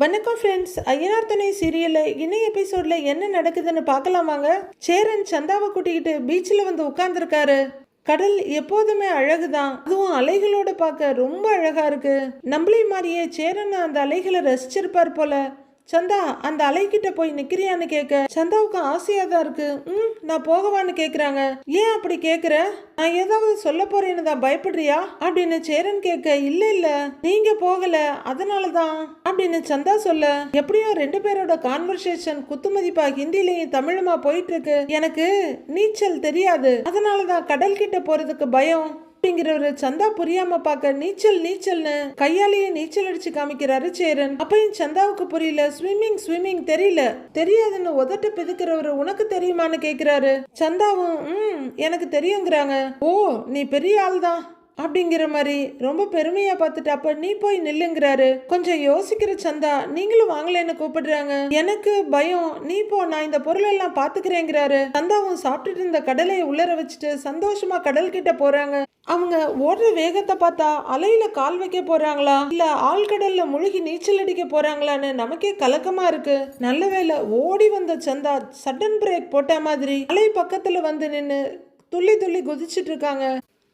வணக்கம் ஃப்ரெண்ட்ஸ் ஐயனார் துணை சீரியலில் இன்னும் எபிசோடில் என்ன நடக்குதுன்னு பார்க்கலாமாங்க? சேரன் சந்தாவை கூட்டிக்கிட்டு பீச்சில் வந்து உட்காந்துருக்காரு கடல் எப்போதுமே அழகுதான். அதுவும் அலைகளோட பார்க்க ரொம்ப அழகா இருக்கு. நம்மளே மாதிரியே சேரன் அந்த அலைகளை ரசிச்சிருப்பார் போல. சந்தா அந்த அலைக்கிட்ட போய் நிக்கிறியான்னு கேட்க சந்தாவுக்கு ஆசையா தான் இருக்கு. ம் நான் போகவான்னு கேக்குறாங்க. ஏன் அப்படி கேக்குற? நான் ஏதாவது சொல்ல போறேன்னு தான் பயப்படுறியா? அப்படின்னு சேரன் கேட்க இல்ல இல்ல நீங்க போகல. அதனால தான். அப்படின்னு சந்தா சொல்ல எப்படியோ ரெண்டு பேரோட கான்வர்சேஷன் குத்துமதிப்பா ஹிந்திலையும் தமிழுமா போயிட்டு இருக்கு. எனக்கு நீச்சல் தெரியாது. அதனால தான் கடல் கிட்ட போறதுக்கு பயம். அப்படிங்கிறவரு சந்தா புரியாம பார்க்க நீச்சல் நீச்சல்னு கையாலேயே நீச்சல் அடிச்சு காமிக்கிறாரு சேரன். அப்பையும் சந்தாவுக்கு புரியல. ஸ்விம்மிங் ஸ்விம்மிங் தெரியல. தெரியாதுன்னு உதட்டு பிதுக்கிறவரு உனக்கு தெரியுமான்னு கேக்குறாரு. சந்தாவும் ம் எனக்கு தெரியுங்கிறாங்க. ஓ நீ பெரிய ஆள் தான் அப்படிங்கிற மாதிரி ரொம்ப பெருமையா பார்த்துட்டு அப்ப நீ போய் நில்லுங்கிறாரு. கொஞ்சம் யோசிக்கிற சந்தா நீங்களும் வாங்கலைன்னு கூப்பிடுறாங்க. எனக்கு பயம் நீ போ நான் இந்த பொருள் எல்லாம் பாத்துக்கிறேங்கிறாரு சந்தாவும் சாப்பிட்டுட்டு இருந்த கடலையை உள்ளர வச்சுட்டு சந்தோஷமா கடல் கிட்ட போறாங்க. அவங்க ஓடுற வேகத்தை பார்த்தா அலையில கால் வைக்க போறாங்களா? இல்ல ஆழ்கடல்ல முழுகி நீச்சல் அடிக்க போறாங்களான்னு நமக்கே கலக்கமா இருக்கு. நல்ல வேளை ஓடி வந்த சந்தா சடன் பிரேக் போட்ட மாதிரி அலை பக்கத்துல வந்து நின்று துள்ளி துள்ளி குதிச்சிட்டு இருக்காங்க.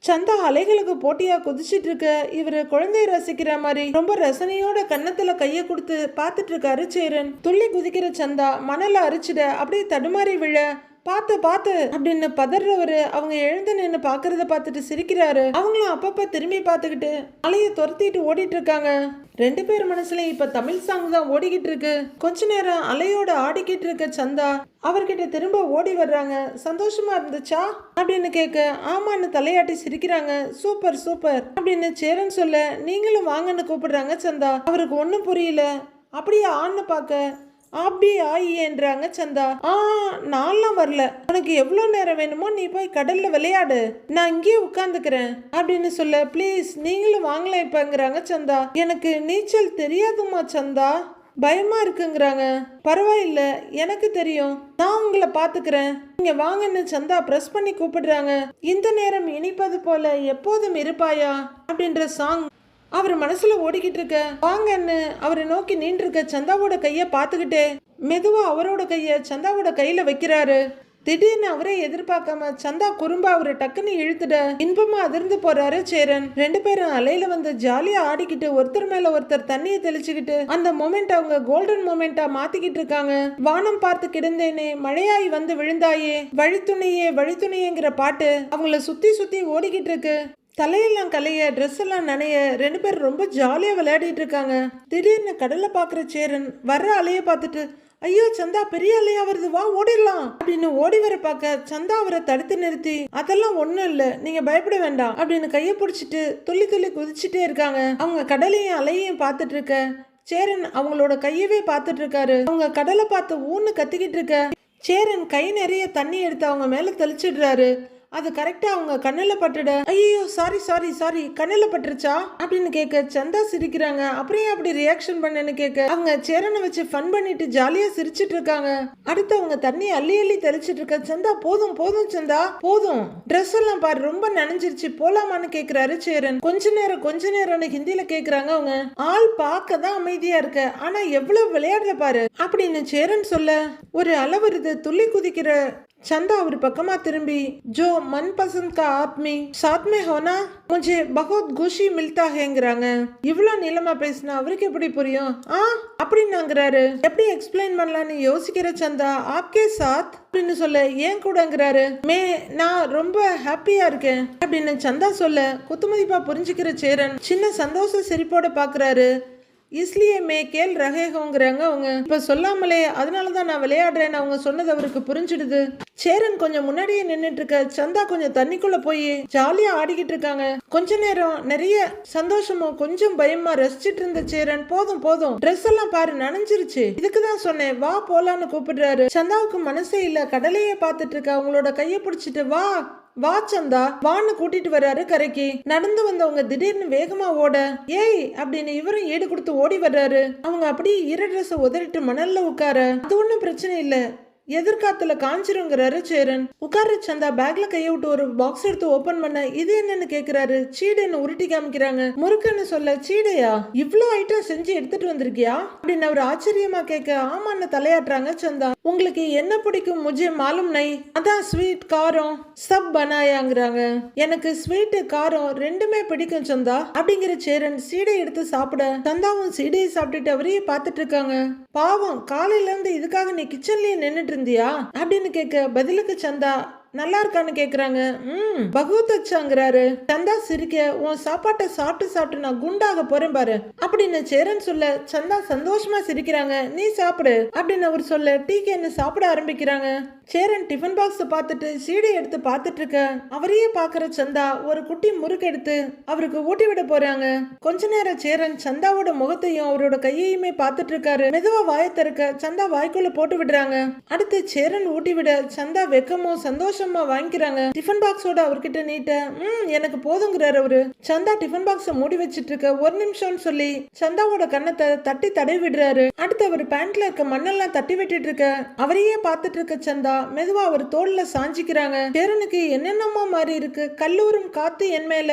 சந்தா அலைகளுக்கு போட்டியா குதிச்சிட்டு இருக்க இவர் குழந்தைய ரசிக்கிற மாதிரி ரொம்ப ரசனையோட கன்னத்துல கைய கொடுத்து பார்த்துட்டு இருக்காரு சேரன். துள்ளி குதிக்கிற சந்தா மணல அரிச்சிட அப்படியே தடுமாறி விழ பார்த்து பார்த்து அப்படின்னு பதறவரு அவங்க எழுந்து நின்று பாக்குறத பார்த்துட்டு சிரிக்கிறாரு. அவங்களும் அப்பப்ப திரும்பி பார்த்துக்கிட்டு அலைய துரத்திட்டு ஓடிட்டு இருக்காங்க ரெண்டு பேர் மனசுல இப்ப தமிழ் சாங் தான் ஓடிக்கிட்டு இருக்கு. கொஞ்ச நேரம் அலையோட ஆடிக்கிட்டு இருக்க சந்தா அவர்கிட்ட திரும்ப ஓடி வர்றாங்க. சந்தோஷமா இருந்துச்சா? அப்படின்னு கேட்க ஆமான்னு தலையாட்டி சிரிக்கிறாங்க. சூப்பர் சூப்பர் அப்படின்னு சேரன் சொல்ல நீங்களும் வாங்கன்னு கூப்பிடுறாங்க சந்தா. அவருக்கு ஒன்றும் புரியல. அப்படியே ஆன்னு பார்க்க அப்படி ஆயின்றாங்க சந்தா. ஆ நான்லாம் வரல. உனக்கு எவ்வளோ நேரம் வேணுமோ நீ போய் கடல்ல விளையாடு. நான் இங்கேயே உட்காந்துக்கிறேன் அப்படின்னு சொல்ல ப்ளீஸ் நீங்களும் வாங்கலாம் இப்பங்கிறாங்க சந்தா. எனக்கு நீச்சல் தெரியாதுமா சந்தா. பயமா இருக்குங்கிறாங்க. பரவாயில்ல எனக்கு தெரியும். நான் உங்களை பாத்துக்கிறேன் நீங்க வாங்கன்னு சந்தா பிரஸ் பண்ணி கூப்பிடுறாங்க. இந்த நேரம் இனிப்பது போல எப்போதும் இருப்பாயா? அப்படின்ற சாங் அவர் மனசுல ஓடிக்கிட்டு இருக்க. வாங்கன்னு அவரை நோக்கி நின்று இருக்க சந்தாவோட கைய பாத்துக்கிட்டே மெதுவா அவரோட கைய சந்தாவோட கையில வைக்கிறாரு. திடீர்னு அவரே எதிர்பார்க்காம சந்தா குறும்பா அவரை டக்குன்னு இழுத்துட இன்பமா அதிர்ந்து போறாரு சேரன். ரெண்டு பேரும் அலையில வந்து ஜாலியா ஆடிக்கிட்டு ஒருத்தர் மேல ஒருத்தர் தண்ணியை தெளிச்சுக்கிட்டு அந்த மொமெண்ட் அவங்க கோல்டன் மொமெண்டா மாத்திக்கிட்டு இருக்காங்க. வானம் பார்த்து கிடந்தேனே மழையாய் வந்து விழுந்தாயே. வழித்துணையே வழித்துணையேங்கிற பாட்டு அவங்கள சுத்தி சுத்தி ஓடிக்கிட்டு இருக்கு. தலையெல்லாம் கலைய ட்ரெஸ் எல்லாம் நனைய ரெண்டு பேரும் ரொம்ப ஜாலியா விளையாடிட்டு இருக்காங்க. திடீர்னு கடலை பாக்குற சேரன் வர்ற அலைய பார்த்துட்டு ஐயோ சந்தா பெரிய அலையா வருது வா ஓடிடலாம். அப்படின்னு ஓடி வர பார்க்க சந்தா அவரை தடுத்து நிறுத்தி அதெல்லாம் ஒண்ணும் இல்ல நீங்க பயப்பட வேண்டாம். அப்படின்னு கைய பிடிச்சிட்டு துள்ளி துள்ளி குதிச்சுட்டே இருக்காங்க. அவங்க கடலையும் அலையையும் பார்த்துட்டு இருக்க சேரன் அவங்களோட கையவே பார்த்துட்டு இருக்காரு. அவங்க கடலை பார்த்து ஊன்னு கத்திக்கிட்டு இருக்க சேரன் கை நிறைய தண்ணி எடுத்து அவங்க மேல தெளிச்சிடுறாரு. அது கரெக்டா அவங்க கண்ணில் பட்டுட. ஐயோ சாரி சாரி சாரி கண்ணில் பட்டுருச்சா? அப்படின்னு கேட்க சந்தா சிரிக்கிறாங்க. அப்புறம் ஏன் அப்படி ரியாக்ஷன் பண்ணேன்னு கேட்க அவங்க சேரனை வச்சு ஃபன் பண்ணிட்டு ஜாலியா சிரிச்சிட்டு இருக்காங்க. அடுத்து அவங்க தண்ணி அள்ளி அள்ளி தெளிச்சிட்டு இருக்க சந்தா போதும் போதும் சந்தா போதும். ட்ரெஸ் எல்லாம் பாரு ரொம்ப நனைஞ்சிருச்சு. போலாமான்னு கேக்குறாரு சேரன். கொஞ்ச நேரம் கொஞ்ச நேரம்னு ஹிந்தியில கேக்குறாங்க அவங்க. ஆள் பார்க்க தான் அமைதியா இருக்க. ஆனா எவ்வளவு விளையாடுற பாரு. அப்படின்னு சேரன் சொல்ல ஒரு அளவுருது துள்ளி குதிக்கிற சந்தா और पकमा திரும்பி ஜோ मनपसंद का आप में साथ में होना मुझे बहुत खुशी மில்தா ஹேங்கிறாங்க. இவ்வளோ நீளமா பேசினா அவருக்கு எப்படி புரியும்? ஆ? அப்படின்னாங்கிறாரு. எப்படி எக்ஸ்பிளைன் பண்ணலான்னு யோசிக்கிற சந்தா ஆப்கே சாத்? அப்படின்னு சொல்ல ஏன் கூடங்கிறாரு. மே நான் ரொம்ப ஹாப்பியா இருக்கேன். அப்படின்னு சந்தா சொல்ல குத்துமதிப்பா புரிஞ்சுக்கிற சேரன் சின்ன சந்தோஷ சிரிப்போட பாக்குறாரு. இஸ்லியே மே கேள் ரகேகோங்கிறாங்க அவங்க. இப்போ சொல்லாமலே அதனால தான் நான் விளையாடுறேன்னு அவங்க சொன்னது அவருக்கு புரிஞ்சிடுது. சேரன் கொஞ்சம் முன்னாடியே நின்னுட்டு இருக்க சந்தா கொஞ்சம் தண்ணிக்குள்ள போய் ஜாலியா ஆடிக்கிட்டு இருக்காங்க கொஞ்ச நேரம் நிறைய சந்தோஷமும் கொஞ்சம் பயமா ரசிச்சிட்டு இருந்த சேரன் போதும் போதும். ட்ரெஸ் எல்லாம் பாரு நனைஞ்சிருச்சு. இதுக்கு தான் சொன்னேன். வா போலான்னு கூப்பிடுறாரு. சந்தாவுக்கு மனசே இல்ல. கடலையே பார்த்துட்டு இருக்க அவங்களோட கைய பிடிச்சிட்டு வா வா சந்தா. வான்னு கூட்டிட்டு வர்றாரு கரைக்கு. நடந்து வந்தவங்க திடீர்னு வேகமா ஓட ஏய் அப்படின்னு இவரும் ஈடு கொடுத்து ஓடி வர்றாரு. அவங்க அப்படியே ஈர ட்ரெஸ் உதறிட்டு மணல்ல உட்கார அது ஒண்ணும் பிரச்சனை இல்லை. எதிர்காத்துல காஞ்சிருங்கிறாரு சேரன். உட்கார சந்தா பேக்ல கைய விட்டு ஒரு பாக்ஸ் எடுத்து ஓபன் பண்ண இது என்னன்னு கேக்குறாரு. சீடைன்னு உருட்டி காமிக்கிறாங்க. முறுக்குன்னு சொல்ல சீடையா இவ்ளோ ஐட்டம் செஞ்சு எடுத்துட்டு வந்திருக்கியா? அப்படின்னு அவர் ஆச்சரியமா கேட்க ஆமான்னு தலையாட்டுறாங்க சந்தா. உங்களுக்கு என்ன பிடிக்கும்? முஜே மாலும் நை. அதான் ஸ்வீட் காரம். சப் பனாயாங்கிறாங்க. எனக்கு ஸ்வீட் காரம் ரெண்டுமே பிடிக்கும் சந்தா. அப்படிங்கிற சேரன் சீடை எடுத்து சாப்பிட சந்தாவும் சீடையை சாப்பிட்டுட்டு அவரையே பார்த்துட்டு இருக்காங்க. பாவம் காலையில இருந்து இதுக்காக நீ கிச்சன்லயே நின்னுட்டு இருந்தியா? அப்படின்னு கேட்க பதிலுக்கு சந்தா நல்லா இருக்கான்னு கேக்குறாங்க. ம் பகவத் அச்சாங்கிறாரு. சந்தா சிரிக்க உன் சாப்பாட்டை சாப்பிட்டு சாப்பிட்டு நான் குண்டாக போறேன் பாரு. அப்படின்னு சேரன் சொல்ல சந்தா சந்தோஷமா சிரிக்கிறாங்க. நீ சாப்பிடு. அப்படின்னு அவர் சொல்ல டீக்கு சாப்பிட ஆரம்பிக்கிறாங்க. சேரன் டிஃபன் பாக்ஸ் பார்த்துட்டு சீடை எடுத்து பார்த்துட்டு இருக்க அவரையே பாக்குற சந்தா ஒரு குட்டி முறுக்கு எடுத்து அவருக்கு ஊட்டி விட போறாங்க. கொஞ்ச நேரம் சேரன் சந்தாவோட முகத்தையும் அவரோட கையையுமே பார்த்துட்டு இருக்காரு மெதுவா வாயை சந்தா வாய்க்குள்ள போட்டு விடுறாங்க. அடுத்து சேரன் ஊட்டி விட சந்தா வெக்கமும் சந்தோஷம் வாங்கிக்கிறாங்க. டிஃபன் பாக்ஸோட அவர்கிட்ட நீட்ட ம் எனக்கு போதுங்கிறாரு அவரு. சந்தா டிஃபன் பாக்ஸ மூடி வச்சிட்டு இருக்க ஒரு நிமிஷம்னு சொல்லி சந்தாவோட கன்னத்தை தட்டி தடவி விடுறாரு அடுத்து அவர் பேண்ட்ல இருக்க மண்ணெல்லாம் தட்டி விட்டுட்டு இருக்க அவரையே பார்த்துட்டு இருக்க சந்தா மெதுவா அவர் தோல்ல சாஞ்சிக்கிறாங்க. சேரனுக்கு என்னென்னமோ மாதிரி இருக்கு. கல்லூரும் காத்து என் மேல.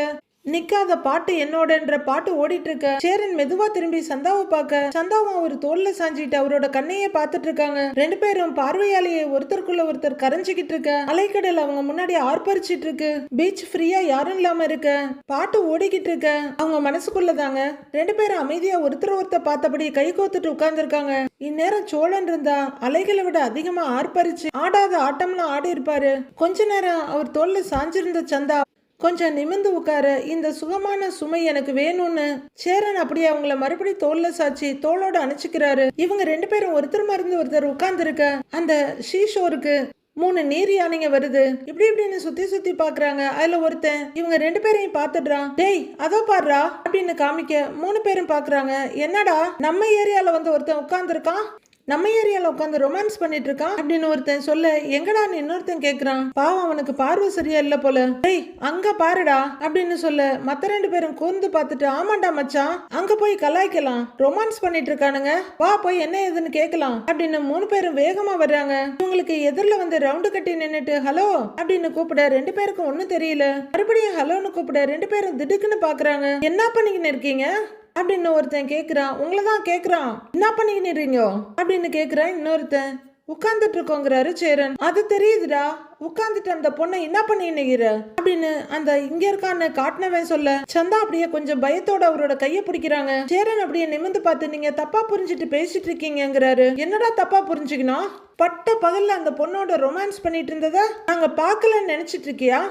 நிக்காத பாட்டு என்னோடன்ற பாட்டு ஓடிட்டு இருக்க சேரன் மெதுவா திரும்பி சந்தாவை பார்க்க. சந்தாவும் அவர் தோல்ல சாஞ்சிட்டு அவரோட கண்ணையே பார்த்துட்டு இருக்காங்க ரெண்டு பேரும் பார்வையாலேயே ஒருத்தருக்குள்ள ஒருத்தர் கரைஞ்சுக்கிட்டு இருக்க அலைக்கடல் அவங்க முன்னாடி ஆர்ப்பரிச்சிட்டு இருக்கு பீச் ஃப்ரீயா யாரும் இல்லாம இருக்க. பாட்டு ஓடிக்கிட்டு இருக்க அவங்க மனசுக்குள்ள தாங்க ரெண்டு பேரும் அமைதியா ஒருத்தர் ஒருத்தர் பார்த்தபடி கை கோத்துட்டு உட்கார்ந்துருக்காங்க. இந்நேரம் சோழன் இருந்தா அலைகளை விட அதிகமா ஆர்ப்பரிச்சு ஆடாத ஆட்டம்லாம் ஆடி இருப்பாரு கொஞ்ச நேரம் அவர் தோல்ல சாஞ்சிருந்த சந்தா கொஞ்சம் நிமிந்து உட்கார. இந்த சுகமான சுமை எனக்கு வேணும்னு. சேரன் அப்படியே அவங்கள மறுபடியும் தோல்ல சாச்சி தோளோட அணைச்சிக்கிறாரு. இவங்க ரெண்டு பேரும் ஒருத்தர் மருந்து ஒருத்தர் உட்கார்ந்துருக்க. அந்த ஷீஷோருக்கு மூணு நீர் யானைங்க வருது. இப்படி இப்படின்னு சுத்தி சுத்தி பாக்குறாங்க. அதுல ஒருத்தன் இவங்க ரெண்டு பேரையும் பாத்துடுறான் டேய் அதோ பாடுறா. அப்படின்னு காமிக்க மூணு பேரும் பாக்குறாங்க. என்னடா நம்ம ஏரியால வந்து ஒருத்தன் உட்கார்ந்துருக்கான்? நம்ம ஏரியால உட்காந்து ரொமான்ஸ் பண்ணிட்டு இருக்கான் அப்படின்னு ஒருத்தன் சொல்ல எங்கடான்னு இன்னொருத்தன் கேக்குறான்? பாவம் அவனுக்கு பார்வை சரியா இல்ல போல. டேய் அங்க பாருடா அப்படின்னு சொல்ல மத்த ரெண்டு பேரும் கூர்ந்து பார்த்துட்டு ஆமாண்டா மச்சான் அங்க போய் கலாய்க்கலாம். ரொமான்ஸ் பண்ணிட்டு இருக்கானுங்க வா போய் என்ன ஏதுன்னு கேட்கலாம் அப்படின்னு மூணு பேரும் வேகமா வர்றாங்க. இவங்களுக்கு எதிரில் வந்து ரவுண்டு கட்டி நின்னுட்டு ஹலோ அப்படின்னு கூப்பிட ரெண்டு பேருக்கும் ஒன்னும் தெரியல. மறுபடியும் ஹலோன்னு கூப்பிட ரெண்டு பேரும் திடுக்குன்னு பாக்குறாங்க. என்ன பண்ணிக்கின்னு இருக்கீங்க அப்படின்னு ஒருத்தன் கேட்குறான் உங்களை தான் கேட்குறான் என்ன பண்ணிக்கின்னு அப்படின்னு கேட்குறான் இன்னொருத்தன். உட்கார்ந்துட்டு இருக்கோங்கிறாரு சேரன். அது தெரியுதுடா. உட்கார்ந்துட்டு அந்த பொண்ணை என்ன பண்ணிக்கிற அப்படின்னு அந்த இங்க இருக்கான்னு காட்டினவன் சொல்ல சந்தா அப்படியே கொஞ்சம் பயத்தோட அவரோட கைய பிடிக்கிறாங்க. சேரன் அப்படியே நிமிந்து பார்த்து நீங்க தப்பா புரிஞ்சுட்டு பேசிட்டு இருக்கீங்கங்கிறாரு. என்னடா தப்பா புரிஞ்சுக்கணும் பட்ட பகல்ல அந்த பொண்ணோட ரொமான்ஸ் பண்ணிட்டு இருந்தத நாங்க பார்க்கலன்னு நினைச்சிட்டு இருக்கியா?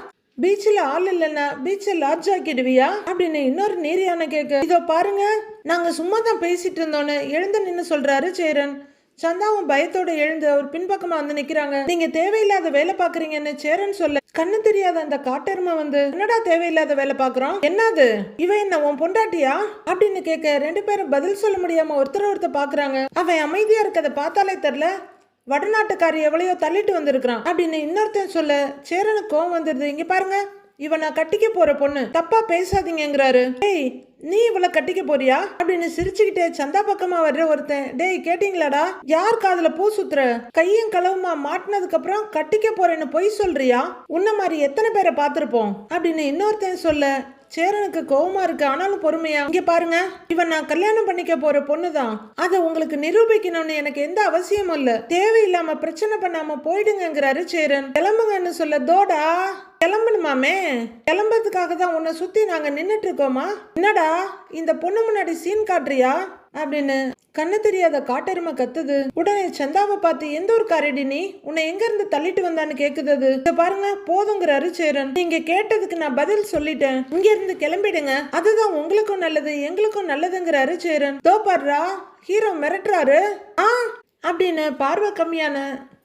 பீச்சில் ஆள் இல்லைன்னா பீச்சை லார்ஜ் ஆக்கிடுவியா? அப்படின்னு இன்னொரு நீரியான கேட்க இதோ பாருங்க நாங்க சும்மா தான் பேசிட்டு இருந்தோன்னு எழுந்து நின்று சொல்றாரு சேரன். சந்தாவும் பயத்தோட எழுந்து அவர் பின்பக்கமா வந்து நிக்கிறாங்க. நீங்க தேவையில்லாத வேலை பாக்குறீங்கன்னு சேரன் சொல்ல கண்ணு தெரியாத அந்த காட்டெருமை வந்து என்னடா தேவையில்லாத வேலை பாக்குறோம் என்னது? இவ என்ன உன் பொண்டாட்டியா? அப்படின்னு கேட்க ரெண்டு பேரும் பதில் சொல்ல முடியாம ஒருத்தர் ஒருத்தர் பாக்குறாங்க அவன் அமைதியா இருக்கதை பார்த்தாலே தெரியல வடநாட்டுக்காரி எவ்வளையோ தள்ளிட்டு வந்திருக்கிறான். அப்படின்னு இன்னொருத்தன் சொல்ல சேரனுக்கு கோவம் வந்துருது. இங்க பாருங்க இவன் நான் கட்டிக்க போற பொண்ணு. தப்பா பேசாதீங்கிறாரு டேய் நீ இவளை கட்டிக்க போறியா? அப்படின்னு சிரிச்சுக்கிட்டே சந்தா பக்கமா வர்ற ஒருத்தன் டேய் கேட்டீங்களாடா? யார் காதுல பூ சுத்துற? கையும் களவுமா மாட்டினதுக்கு அப்புறம் கட்டிக்க போறேன்னு பொய் சொல்றியா? உன்ன மாதிரி எத்தனை பேரை பார்த்திருப்போம்? அப்படின்னு இன்னொருத்தன் சொல்ல சேரனுக்கு கோவமா இருக்கு. ஆனாலும் பொறுமையா. இங்க பாருங்க. இவன் நான் கல்யாணம் பண்ணிக்க போற பொண்ணுதான். அதை உங்களுக்கு நிரூபிக்கணும்னு எனக்கு எந்த அவசியமும் இல்ல. தேவையில்லாம பிரச்சனை பண்ணாம போயிடுங்கிறாரு சேரன். கிளம்புங்கன்னு சொல்ல தோடா. கிளம்பணுமாமே? கிளம்புறதுக்காக தான் உன்னை சுத்தி நாங்க நின்னுட்டு இருக்கோமா? என்னடா? இந்த பொண்ணு முன்னாடி சீன் காட்டுறியா? அப்படின்னு கண்ணு தெரியாத காட்டெருமை கத்துது. உடனே சந்தாவை பார்த்து எந்த ஒரு காரடி நீ? உன்னை எங்க இருந்து தள்ளிட்டு வந்தான்னு கேக்குது அது இத பாருங்க போதுங்கிறாரு சேரன் நீங்க கேட்டதுக்கு நான் பதில் சொல்லிட்டேன். இங்க இருந்து கிளம்பிடுங்க. அதுதான் உங்களுக்கும் நல்லது எங்களுக்கும் நல்லதுங்கிறாரு சேரன் தோ ஹீரோ மிரட்டுறாரு. ஆ? அப்படின்னு பார்வை கம்மியான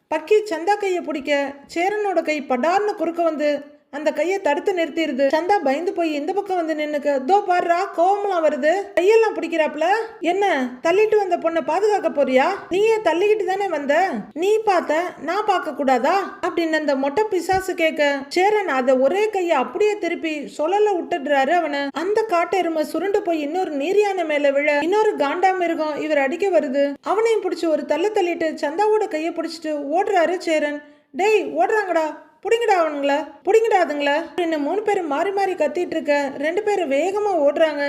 பக்கி சந்தா கையை பிடிக்க சேரனோட கை படார்னு குறுக்க வந்து அந்த கையை தடுத்து நிறுத்திடுது. சந்தா பயந்து போய் இந்த பக்கம் வந்து நின்னுக்கு. தோ பாடுறா கோவமெல்லாம் வருது. கையெல்லாம் பிடிக்கிறாப்ல என்ன தள்ளிட்டு வந்த பொண்ணை பாதுகாக்க போறியா? நீயே தள்ளிக்கிட்டு தானே வந்த? நீ பார்த்த நான் பார்க்க கூடாதா? அப்படின்னு அந்த மொட்டை பிசாசு கேட்க சேரன் அதை ஒரே கையை அப்படியே திருப்பி சொல்லல விட்டுடுறாரு அவனை. அந்த காட்டெருமை சுருண்டு போய் இன்னொரு நீரியான மேல விழ இன்னொரு காண்டா மிருகம் இவர் அடிக்க வருது. அவனையும் பிடிச்சி ஒரு தள்ள தள்ளிட்டு சந்தாவோட கையை பிடிச்சிட்டு ஓடுறாரு சேரன். டேய் ஓடுறாங்கடா. பிடிங்கடா அவனுங்களா பிடிங்கடா அதுங்களா அப்படின்னு மூணு பேரும் மாறி மாறி கத்திட்டு இருக்க ரெண்டு பேரும் வேகமா ஓடுறாங்க.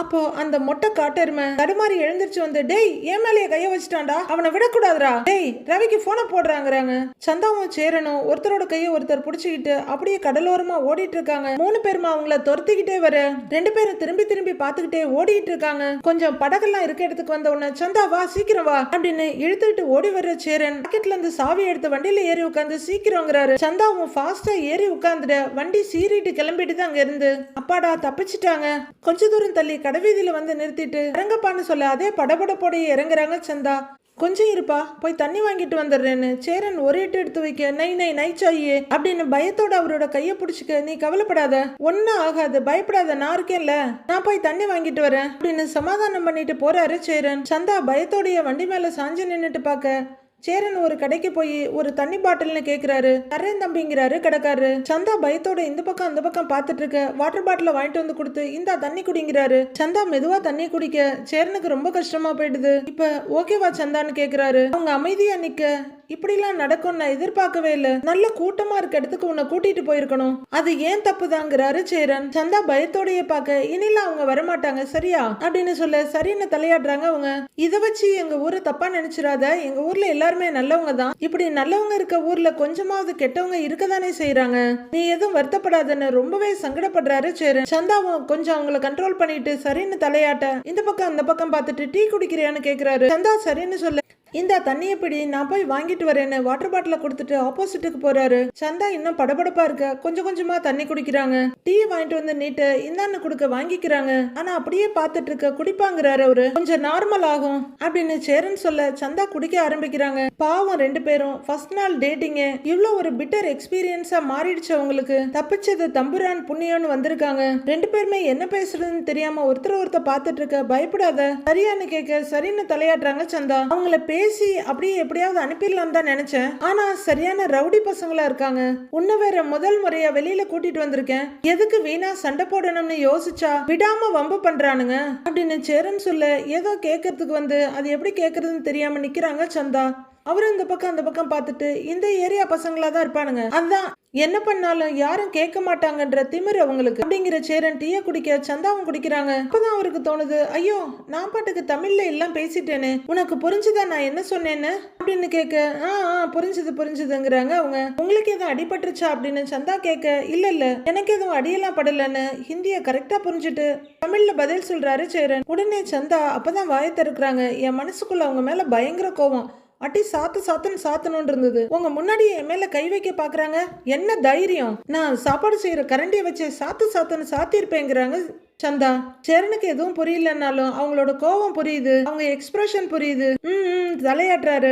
அப்போ அந்த மொட்டை காட்டெருமை தடுமாறி எழுந்திருச்சு வந்து டேய் ஏன் மேலேயே கைய வச்சுட்டான்டா அவனை விடக்கூடாதுடா டேய் ரவிக்கு போனை போடுறாங்கறாங்க. சந்தாவும் சேரனும் ஒருத்தரோட கையை ஒருத்தர் பிடிச்சிக்கிட்டு அப்படியே கடலோரமா ஓடிட்டு இருக்காங்க மூணு பேருமா அவங்கள துரத்திக்கிட்டே வர ரெண்டு பேரும் திரும்பி திரும்பி பார்த்துக்கிட்டே ஓடிட்டு இருக்காங்க கொஞ்சம் படகெல்லாம் இருக்க இடத்துக்கு வந்த உடனே சந்தா வா சீக்கிரம் வா அப்படின்னு இழுத்துக்கிட்டு ஓடி வர்ற சேரன் பாக்கெட்ல இருந்து சாவி எடுத்து வண்டியில ஏறி உட்காந்து சீக்கிரங்கிறாரு. சந்தாவும் ஃபாஸ்டா ஏறி உட்காந்துட வண்டி சீறிட்டு கிளம்பிட்டு தான் அங்க இருந்து. அப்பாடா தப்பிச்சிட்டாங்க. கொஞ்ச தூரம் தள்ளி கடைவீதியில் வந்து நிறுத்திட்டு இறங்கப்பான்னு சொல்ல அதே படபடப்போடைய இறங்குறாங்க சந்தா. கொஞ்சம் இருப்பா போய் தண்ணி வாங்கிட்டு வந்துடுறேன்னு. சேரன் ஒரு இட்டு எடுத்து வைக்க நை நை நை சாயே அப்படின்னு பயத்தோட அவரோட கையை பிடிச்சிக்க நீ கவலைப்படாத ஒன்றும் ஆகாது பயப்படாத நான் இருக்கேன்ல. நான் போய் தண்ணி வாங்கிட்டு வரேன் அப்படின்னு சமாதானம் பண்ணிட்டு போறாரு சேரன். சந்தா பயத்தோடைய வண்டி மேல சாஞ்சு நின்றுட்டு பார்க்க சேரன் ஒரு கடைக்கு போய் ஒரு தண்ணி பாட்டில்னு கேக்குறாரு. தரேன் தம்பிங்கிறாரு கடைக்காரு சந்தா பயத்தோட இந்த பக்கம் அந்த பக்கம் பார்த்துட்டு இருக்க வாட்டர் பாட்டில வாங்கிட்டு வந்து கொடுத்து இந்தா தண்ணி குடிங்கிறாரு. சந்தா மெதுவா தண்ணி குடிக்க சேரனுக்கு ரொம்ப கஷ்டமா போயிடுது. இப்ப ஓகேவா சந்தான்னு கேக்குறாரு. அவங்க அமைதியா நிக்க இப்படிலாம் நடக்கும் நான் எதிர்பார்க்கவே இல்ல. நல்ல கூட்டமா இருக்க இடத்துக்கு உன்னை கூட்டிட்டு போயிருக்கணும். அது ஏன் தப்புதாங்கிறாரு சேரன். சந்தா பயத்தோடைய பார்க்க இனில அவங்க வரமாட்டாங்க சரியா? அப்படின்னு சொல்ல சரின்னு தலையாடுறாங்க அவங்க. இதை வச்சு எங்க ஊரை தப்பா நினைச்சிடாத. எங்க ஊர்ல எல்லாருமே நல்லவங்க தான். இப்படி நல்லவங்க இருக்க ஊர்ல கொஞ்சமாவது கெட்டவங்க இருக்கதானே செய்யறாங்க நீ எதுவும் வருத்தப்படாதன்னு ரொம்பவே சங்கடப்படுறாரு சேரன். சந்தாவும் கொஞ்சம் அவங்கள கண்ட்ரோல் பண்ணிட்டு சரின்னு தலையாட்ட இந்த பக்கம் அந்த பக்கம் பார்த்துட்டு டீ குடிக்கிறியான்னு கேக்குறாரு. சந்தா சரின்னு சொல்ல இந்த தண்ணியை பிடி நான் போய் வாங்கிட்டு வரேன்னு வாட்டர் பாட்டில கொடுத்துட்டு ஆப்போசிட்டுக்கு போறாரு. சந்தா இன்னும் படபடப்பா இருக்க. கொஞ்சம் கொஞ்சமா தண்ணி குடிக்கிறாங்க. டீ வாங்கிட்டு வந்து நீட்டு இந்தான்னு கொடுக்க வாங்கிக்கிறாங்க. ஆனா அப்படியே பார்த்துட்டு இருக்க குடிப்பாங்கிறாரு அவரு. கொஞ்சம் நார்மல் ஆகும் அப்படின்னு சேரன் சொல்ல சந்தா குடிக்க ஆரம்பிக்கிறாங்க. பாவம் ரெண்டு பேரும். ஃபர்ஸ்ட் நாள் டேட்டிங்க இவ்வளோ ஒரு பிட்டர் எக்ஸ்பீரியன்ஸா மாறிடுச்சு அவங்களுக்கு. தப்பிச்சது தம்புரான் புண்ணியம்னு வந்திருக்காங்க. ரெண்டு பேருமே என்ன பேசுறதுன்னு தெரியாம ஒருத்தர் ஒருத்தர் பார்த்துட்டு இருக்க பயப்படாத. சரியான்னு கேட்க சரின்னு தலையாடுறாங்க சந்தா. அவங்கள பேச அப்படியே எப்படியாவது அனுப்பிடலாம் தான் நினைச்சேன். ஆனா சரியான ரவுடி பசங்களா இருக்காங்க. உன்ன வேற முதல் முறையா வெளியில கூட்டிட்டு வந்திருக்கேன். எதுக்கு வீணா சண்டை போடணும்னு யோசிச்சா விடாம வம்பு பண்றானுங்க. அப்படின்னு சேரன் சொல்ல ஏதோ கேட்கறதுக்கு வந்து அது எப்படி கேட்கறதுன்னு தெரியாம நிக்கிறாங்க சந்தா. அவரும் இந்த பக்கம் அந்த பக்கம் பார்த்துட்டு இந்த ஏரியா பசங்களா தான் இருப்பானுங்க. அதான் என்ன பண்ணாலும் யாரும் கேட்க மாட்டாங்கன்ற திமிர் அவங்களுக்கு. அப்படிங்கிற சேரன் டீயை குடிக்க சந்தாவும் குடிக்கிறாங்க. அப்பதான் அவருக்கு தோணுது ஐயோ நான் பாட்டுக்கு தமிழ்ல எல்லாம் பேசிட்டேனே. உனக்கு புரிஞ்சுதா நான் என்ன சொன்னேன்னு? அப்படின்னு கேட்க ஆ ஆ புரிஞ்சுது புரிஞ்சுதுங்கிறாங்க அவங்க. உங்களுக்கு எதுவும் அடிபட்டுருச்சா? அப்படின்னு சந்தா கேட்க இல்ல இல்ல. எனக்கு எதுவும் அடியெல்லாம் படலன்னு ஹிந்திய கரெக்டா புரிஞ்சுட்டு தமிழ்ல பதில் சொல்றாரு சேரன். உடனே சந்தா அப்பதான் வாயை திறக்கிறாங்க. என் மனசுக்குள்ள அவங்க மேல பயங்கர கோவம். அட்டி சாத்து சாத்துன்னு சாத்தணும்னு இருந்தது. உங்க முன்னாடி என் மேல கை வைக்க பாக்குறாங்க? என்ன தைரியம்? நான் சாப்பாடு செய்யற கரண்டியை வச்சு சாத்து சாத்துன்னு சாத்திருப்பேங்கிறாங்க சந்தா சேரனுக்கு எதுவும் புரியலனாலும் அவங்களோட கோவம் புரியுது. அவங்க எக்ஸ்பிரஷன் புரியுது. ம் ம், தலையாட்டுறாரு.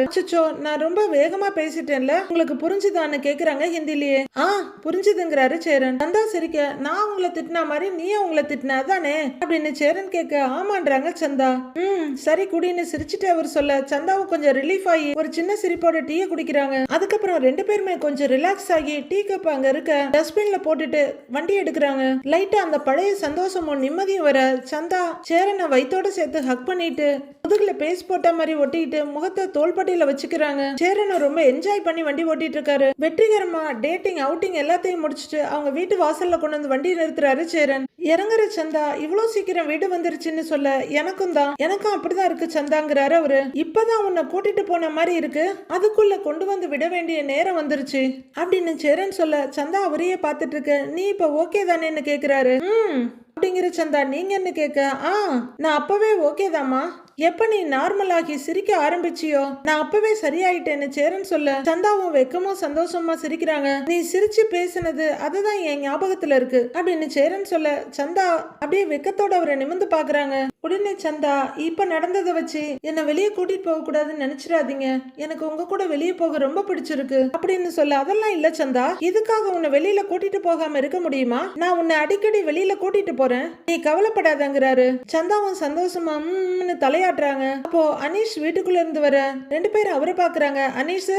நான் ரொம்ப வேகமா பேசிட்டேன்ல. உங்களுக்கு புரிஞ்சுதான்னு கேக்குறாங்க ஹிந்திலேயே. ஆ புரிஞ்சுதுங்கிறாரு சேரன். சந்தா சிரிக்க நான் உங்களை திட்டினா மாதிரி நீ உங்களை திட்டின அதானே? அப்படின்னு சேரன் கேட்க ஆமான்றாங்க சந்தா. ம் சரி குடின்னு சிரிச்சுட்டு அவர் சொல்ல சந்தாவும் கொஞ்சம் ரிலீஃப் ஆகி ஒரு சின்ன சிரிப்போட டீயை குடிக்கிறாங்க. அதுக்கப்புறம் ரெண்டு பேருமே கொஞ்சம் ரிலாக்ஸ் ஆகி டீ கப் அங்க இருக்க டஸ்ட்பின்ல போட்டுட்டு வண்டி எடுக்கிறாங்க. லைட்டா அந்த பழைய சந்தோஷம் நிம்மதியும் வர சந்தா சேரனை வயிற்றோட சேர்த்து ஹக் பண்ணிட்டு முதுகுல பேஸ் போட்ட மாதிரி ஒட்டிட்டு முகத்தை தோள்பட்டையில வச்சுக்கிறாங்க. சேரனை ரொம்ப என்ஜாய் பண்ணி வண்டி ஓட்டிட்டு இருக்காரு. வெற்றிகரமா டேட்டிங் அவுட்டிங் எல்லாத்தையும் முடிச்சிட்டு அவங்க வீட்டு வாசல்ல கொண்டு வந்து வண்டி நிறுத்துறாரு சேரன். இறங்குற சந்தா இவ்வளவு சீக்கிரம் வீடு வந்துருச்சுன்னு சொல்ல எனக்கும் தான். எனக்கும் அப்படிதான் இருக்கு சந்தாங்கிறாரு அவரு. இப்பதான் உன்னை கூட்டிட்டு போன மாதிரி இருக்கு. அதுக்குள்ள கொண்டு வந்து விட வேண்டிய நேரம் வந்துருச்சு. அப்படின்னு சேரன் சொல்ல சந்தா அவரையே பார்த்துட்டு இருக்க. நீ இப்ப ஓகே தானேன்னு கேக்குறாரு. ம் அப்படிங்கிற சந்தா நீங்க என்ன கேட்க ஆ நான் அப்பவே ஓகேதாம்மா எப்ப நீ நார்மல் ஆகி சிரிக்க ஆரம்பிச்சியோ? நான் அப்பவே சரியாயிட்டேன்னு சேரன் சொல்ல சந்தாவும் வெக்கமும் சந்தோஷமா சிரிக்கிறாங்க. நீ சிரிச்சு பேசினது அதுதான் என் ஞாபகத்துல இருக்கு அப்படின்னு சேரன் சொல்ல சந்தா அப்படியே வெக்கத்தோட அவரை நிமிந்து பாக்குறாங்க. உடனே சந்தா இப்ப நடந்ததை வச்சு என்ன வெளியே கூட்டிட்டு போக கூடாதுன்னு நினைச்சிடாதீங்க. எனக்கு உங்க கூட வெளியே போக ரொம்ப பிடிச்சிருக்கு அப்படின்னு சொல்ல அதெல்லாம் இல்ல சந்தா. இதுக்காக உன்னை வெளியில கூட்டிட்டு போகாம இருக்க முடியுமா? நான் உன்னை அடிக்கடி வெளியில கூட்டிட்டு போறேன். நீ கவலைப்படாதங்கிறாரு. சந்தாவும் சந்தோஷமா உம்னு தலையாட்டுறாங்க. அப்போ அனீஷ் வீட்டுக்குள்ள இருந்து வர ரெண்டு பேரும் அவரை பாக்குறாங்க. அனீஷ்?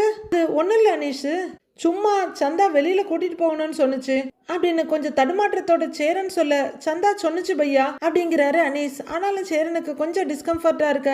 ஒண்ணு இல்ல அனீஷ். சும்மா சந்தா வெளியில கூட்டிட்டு போகணும்னு சொன்னுச்சு. அப்படின்னு கொஞ்சம் தடுமாற்றத்தோட சேரன் சொல்ல சந்தா சொன்னுச்சு பையா? அப்படிங்கிறாரு அனீஸ் ஆனாலும் சேரனுக்கு கொஞ்சம் டிஸ்கம்ஃபர்ட்டா இருக்க.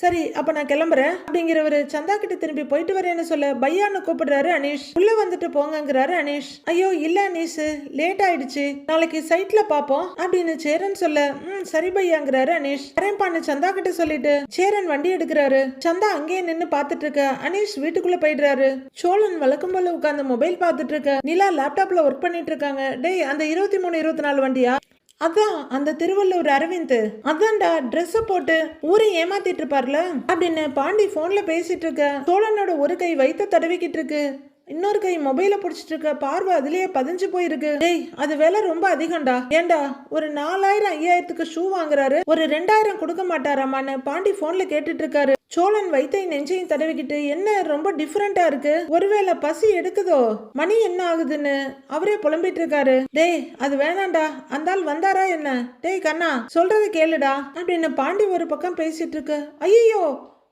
சரி அப்ப நான் கிளம்புறேன். அப்படிங்கிறவர் சந்தா கிட்ட திரும்பி போயிட்டு வரேன்னு சொல்ல பையான்னு கூப்பிடுறாரு அனீஷ். உள்ள வந்துட்டு போங்கங்கிறாரு அனீஷ். ஐயோ இல்ல அனீஷ் லேட் ஆயிடுச்சு. நாளைக்கு சைட்ல பாப்போம் அப்படின்னு சேரன் சொல்ல ம் சரி பையாங்கிறாரு அனீஷ். வரேன்பான்னு சந்தா கிட்ட சொல்லிட்டு சேரன் வண்டி எடுக்கிறாரு. சந்தா அங்கேயே நின்னு பாத்துட்டு இருக்க அனீஷ் வீட்டுக்குள்ள போயிடுறாரு. சோழன் வழக்கம் போல உட்காந்து மொபைல் பார்த்துட்டு இருக்க நிலா லேப்டாப்ல ஒர்க் பண்ணிட்டு இருக்காங்க. டேய் அந்த இருபத்தி மூணு இருபத்தி நாலு வண்டியா? அதான் அந்த திருவள்ளூர் அரவிந்த். அதான்டா ட்ரெஸ்ஸை போட்டு ஊரை ஏமாத்திட்டு இருப்பார்ல? அப்படின்னு பாண்டி போன்ல பேசிட்டு இருக்க. சோழனோட ஒரு கை வைத்த தடவிக்கிட்டு இருக்கு. இன்னொரு கை மொபைல பிடிச்சிட்டு இருக்க பார்வை அதுலயே பதிஞ்சு போயிருக்கு. டேய் அது விலை ரொம்ப அதிகம்டா. ஏண்டா ஒரு நாலாயிரம் ஐயாயிரத்துக்கு ஷூ வாங்குறாரு. ஒரு ரெண்டாயிரம் கொடுக்க மாட்டாராமான்னு பாண்டி போன்ல கேட்டுட்டு இருக்காரு சோழன் வைத்தை நெஞ்சையும் தடவிக்கிட்டு என்ன ரொம்ப டிஃப்ரெண்டா இருக்கு? ஒருவேளை பசி எடுக்குதோ? மணி என்ன ஆகுதுன்னு அவரே புலம்பிட்டு இருக்காரு டேய் அது வேணாம்டா. அந்த ஆள் வந்தாரா என்ன? டேய் கண்ணா சொல்றது கேளுடா அப்படின்னு பாண்டி ஒரு பக்கம் பேசிட்டு இருக்கு ஐயோ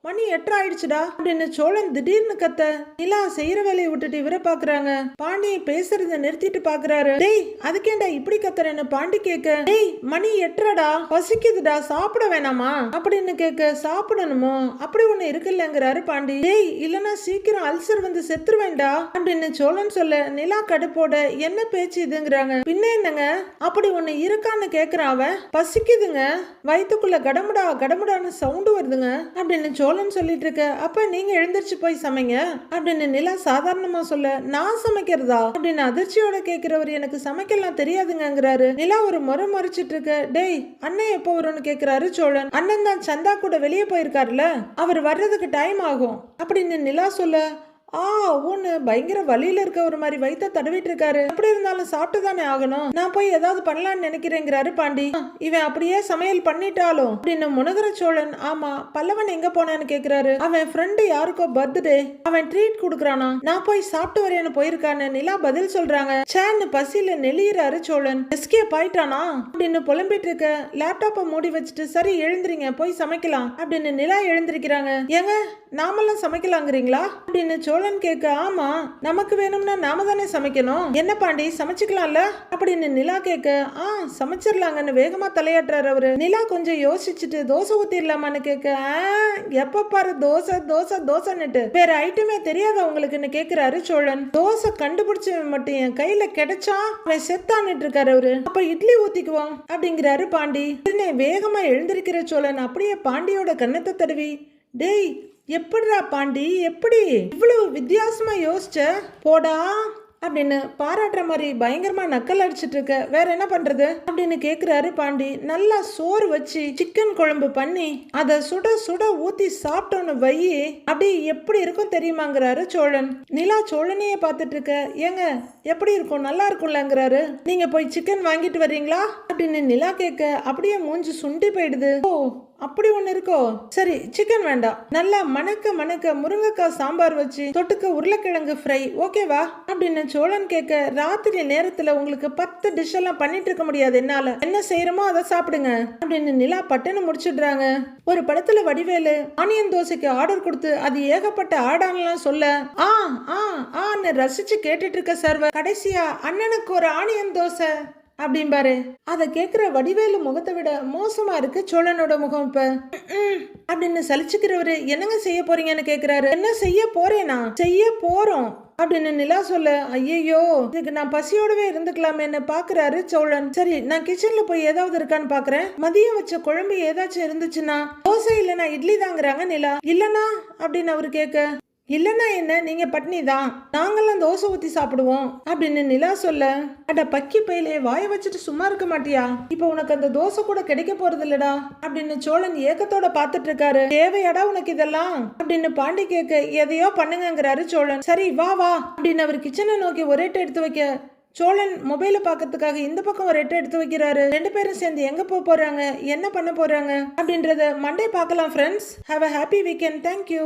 மணி எட்டரை ஆயிடுச்சுடா அப்படின்னு சோழன் திடீர்னு கத்த நிலா செய்யற வேலையை விட்டுட்டு இவரை பாக்குறாங்க. பாண்டி பேசுறத நிறுத்திட்டு பாக்குறாரு. டேய் அதுக்கேண்டா இப்படி கத்துறேன்னு பாண்டி கேக்க. டேய் மணி எட்டரடா பசிக்குதுடா சாப்பிட வேணாமா? அப்படின்னு கேக்க சாப்பிடணுமோ? அப்படி ஒண்ணு இருக்குல்லங்கிறாரு பாண்டி. டேய் இல்லனா சீக்கிரம் அல்சர் வந்து செத்துருவேண்டா அப்படின்னு சோழன் சொல்ல நிலா கடுப்போட என்ன பேச்சு இதுங்கிறாங்க? பின்ன என்னங்க? அப்படி ஒண்ணு இருக்கான்னு கேக்குறான் அவன். பசிக்குதுங்க. வயித்துக்குள்ள கடமுடா கடமுடான்னு சவுண்டு வருதுங்க அப்படின்னு சோழன் சொல்லிட்டு இருக்க அப்ப நீங்க எழுந்திரிச்சு போய் சமைங்க. அப்படின்னு நிலா சாதாரணமா சொல்ல நான் சமைக்கிறதா? அப்படின்னு அதிர்ச்சியோட கேக்குறவர் எனக்கு சமைக்கலாம் தெரியாதுங்கங்கிறாரு. நிலா ஒரு முறை மறைச்சிட்டு இருக்க டேய் அண்ணன் எப்போ வரும்னு கேக்குறாரு சோழன். அண்ணன் தான் சந்தா கூட வெளியே போயிருக்காருல. அவர் வர்றதுக்கு டைம் ஆகும். அப்படின்னு நிலா சொல்ல ஆ ஒண்ணு பயங்கர வலியில இருக்க ஒரு மாதிரி வயித்த தடவிட்டு இருக்காரு எப்படி இருந்தாலும் சாப்பிட்டு தானே ஆகணும். நான் போய் ஏதாவது பண்ணலாம்னு நினைக்கிறேங்கிறாரு பாண்டி. இவன் அப்படியே சமையல் பண்ணிட்டாலும். அப்படின்னு முனகர சோழன் ஆமா பல்லவன் எங்க போனான்னு கேக்குறாரு. அவன் ஃப்ரெண்டு யாருக்கோ பர்த்டே அவன் ட்ரீட் கொடுக்குறானா. நான் போய் சாப்பிட்டு வரேன்னு போயிருக்கான்னு நிலா பதில் சொல்றாங்க. சேன்னு பசியில நெளியிறாரு சோழன். எஸ்கேப் ஆயிட்டானா? அப்படின்னு புலம்பிட்டு இருக்க லேப்டாப்பை மூடி வச்சுட்டு சரி எழுந்திரிங்க போய் சமைக்கலாம். அப்படின்னு நிலா எழுந்திருக்கிறாங்க. ஏங்க நாமெல்லாம் சமைக்கலாங்கிறீங்களா? அப்படின்னு சோழன் கேட்க ஆமா நமக்கு வேணும்னா நாம தானே சமைக்கணும். என்ன பாண்டி சமைச்சுக்கலாம்ல? அப்படின்னு நிலா கேட்க ஆ சமைச்சிடலாங்கன்னு வேகமா தலையாட்டுறாரு அவரு. நிலா கொஞ்சம் யோசிச்சுட்டு தோசை ஊத்திடலாமான்னு கேட்க "ஆ, எப்ப பாரு தோசை தோசை தோசைன்னுட்டு. வேற ஐட்டமே தெரியாத உங்களுக்குன்னு கேக்குறாரு சோழன். தோசை கண்டுபிடிச்சவன் மட்டும் என் கையில கிடைச்சா அவன் செத்தான்னுட்டு இருக்காரு அவரு. அப்ப இட்லி ஊத்திக்குவோம் அப்படிங்கிறாரு பாண்டி. உடனே வேகமா எழுந்திருக்கிற சோழன் அப்படியே பாண்டியோட கன்னத்தை தடவி டேய் எப்படிடா பாண்டி எப்படி? இவ்வளவு வித்தியாசமா யோசிச்ச? போடா அப்படின்னு பாராட்டுற மாதிரி பயங்கரமா நக்கல் அடிச்சிட்டு இருக்க வேற என்ன பண்றது? அப்படின்னு கேக்குறாரு பாண்டி. நல்லா சோறு வச்சு சிக்கன் குழம்பு பண்ணி அதை சுட சுட ஊத்தி சாப்பிட்டோன்னு வையி அப்படி எப்படி இருக்கும் தெரியுமாங்கிறாரு சோழன். நிலா சோழனையே பார்த்துட்டு இருக்க ஏங்க எப்படி இருக்கும்? நல்லா இருக்கும்லங்கிறாரு. நீங்க போய் சிக்கன் வாங்கிட்டு வர்றீங்களா? அப்படின்னு நிலா கேட்க அப்படியே மூஞ்சி சுண்டி போயிடுது. ஓ அப்படி ஒன்று இருக்கோ? சரி சிக்கன் வேண்டாம். நல்லா மணக்க மணக்க முருங்கைக்காய் சாம்பார் வச்சு தொட்டுக்க உருளைக்கிழங்கு ஃப்ரை ஓகேவா அப்படின்னு சோழன் கேட்க ராத்திரி நேரத்தில் உங்களுக்கு பத்து டிஷ் எல்லாம் பண்ணிட்டு இருக்க முடியாது. என்னால? என்ன செய்யறோமோ அதை சாப்பிடுங்க. அப்படின்னு நிலா பட்டுன்னு முடிச்சிடுறாங்க. ஒரு படத்துல வடிவேலு ஆனியன் தோசைக்கு ஆர்டர் கொடுத்து அது ஏகப்பட்ட ஆடான்லாம் சொல்ல. ஆ ஆ ஆன்னு ரசிச்சு கேட்டுட்டு இருக்க சர்வர் கடைசியா அண்ணனுக்கு ஒரு ஆனியன் தோசை. அப்படிம்பாரு அதை கேட்குற வடிவேலு முகத்தை விட மோசமா இருக்கு சோழனோட முகம் இப்ப. அப்படின்னு சலிச்சுக்கிறவரு என்னங்க செய்ய போறீங்கன்னு கேக்குறாரு. என்ன செய்ய போறேனா? செய்ய போறோம். அப்படின்னு நிலா சொல்ல ஐயையோ இதுக்கு நான் பசியோடவே இருந்துக்கலாமேன்னு பாக்குறாரு சோழன். சரி நான் கிச்சன்ல போய் ஏதாவது இருக்கான்னு பாக்குறேன். மதியம் வச்ச குழம்பு ஏதாச்சும் இருந்துச்சுன்னா தோசை இல்லைனா இட்லி தாங்கிறாங்க நிலா. இல்லனா? அப்படின்னு அவரு கேட்க இல்லைன்னா என்ன? நீங்க பட்னி தான். நாங்களாம் தோசை ஊத்தி சாப்பிடுவோம். அப்படின்னு நிலா சொல்ல அட பக்கி பையிலே வாய வச்சுட்டு சும்மா இருக்க மாட்டியா? இப்போ உனக்கு அந்த தோசை கூட கிடைக்க போறது இல்லடா. அப்படின்னு சோழன் ஏக்கத்தோட பாத்துட்டு இருக்காரு. தேவையாடா உனக்கு இதெல்லாம்? அப்படின்னு பாண்டி கேட்க எதையோ பண்ணுங்கிறாரு சோழன். சரி வா வா. அப்படின்னு அவர் கிச்சனை நோக்கி ஒரேட்டு எடுத்து வைக்க சோழன் மொபைலை பார்க்கறதுக்காக இந்த பக்கம் ஒரு எட்டை எடுத்து வைக்கிறாரு. ரெண்டு பேரும் சேர்ந்து எங்க போக போறாங்க? என்ன பண்ண போறாங்க? அப்படின்றத மண்டே பார்க்கலாம் friends have a happy weekend thank you